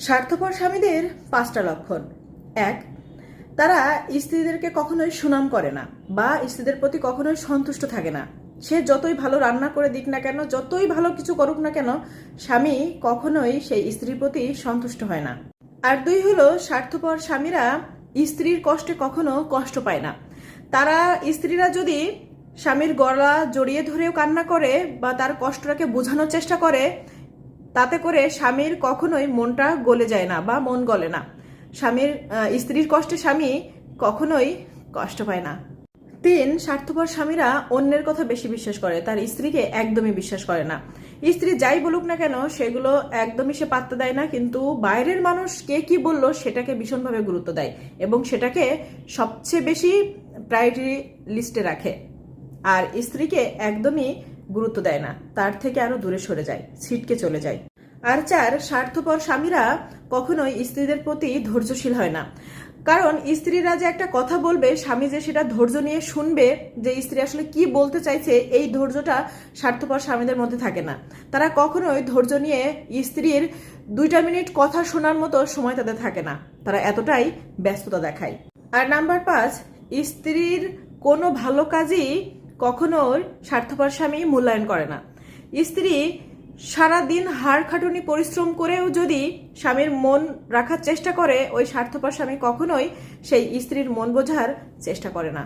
স্বার্থপর স্বামীদের পাঁচটা লক্ষণ। এক, তারা স্ত্রীদেরকে কখনোই সুনাম করে না বা স্ত্রীদের প্রতি কখনোই সন্তুষ্ট থাকে না। সে যতই ভালো রান্না করে দিক না কেন, যতই ভালো কিছু করুক না কেন, স্বামী কখনোই সেই স্ত্রীর প্রতি সন্তুষ্ট হয় না। আর দুই হলো, স্বার্থপর স্বামীরা স্ত্রীর কষ্টে কখনো কষ্ট পায় না। তারা স্ত্রীরা যদি স্বামীর গলা জড়িয়ে ধরেও কান্না করে বা তার কষ্টটাকে বোঝানোর চেষ্টা করে তাতে করে স্বামীর কখনোই মনটা গলে যায় না বা মন গলে না। স্বামীর স্ত্রীর কষ্টে স্বামী কখনোই কষ্ট পায় না। তিন, স্বার্থপর স্বামীরা অন্যের কথা বেশি বিশ্বাস করে, তার স্ত্রীকে একদমই বিশ্বাস করে না। স্ত্রী যাই বলুক না কেন, সেগুলো একদমই সে পাত্তা দেয় না, কিন্তু বাইরের মানুষ কে কি বলল সেটাকে ভীষণভাবে গুরুত্ব দেয় এবং সেটাকে সবচেয়ে বেশি প্রায়োরিটি লিস্টে রাখে। আর স্ত্রীকে একদমই গুরুত্ব দেয় না। তার থেকে আরও দূরে সরে যায়, ছিটকে চলে যায়। আর চার, স্বার্থপর স্বামীরা কখনোই স্ত্রীদের প্রতি ধৈর্যশীল হয় না। কারণ স্ত্রীরা যে একটা কথা বলবে, স্বামী যে সেটা ধৈর্য নিয়ে শুনবে, যে স্ত্রী আসলে কি বলতে চাইছে, এই ধৈর্যটা স্বার্থপর স্বামীদের মধ্যে থাকে না। তারা কখনোই ধৈর্য নিয়ে স্ত্রীর দুইটা মিনিট কথা শোনার মতো সময় তাদের থাকে না। তারা এতটাই ব্যস্ততা দেখায়। আর নাম্বার পাঁচ, স্ত্রীর কোনো ভালো কাজই কখনোই স্বার্থপর স্বামী মূল্যায়ন করে না। স্ত্রী সারা দিন হাড় খাটুনি পরিশ্রম করেও যদি স্বামীর মন রাখার চেষ্টা করে, ওই স্বার্থপর স্বামী কখনোই সেই স্ত্রীর মন বোঝার চেষ্টা করে না।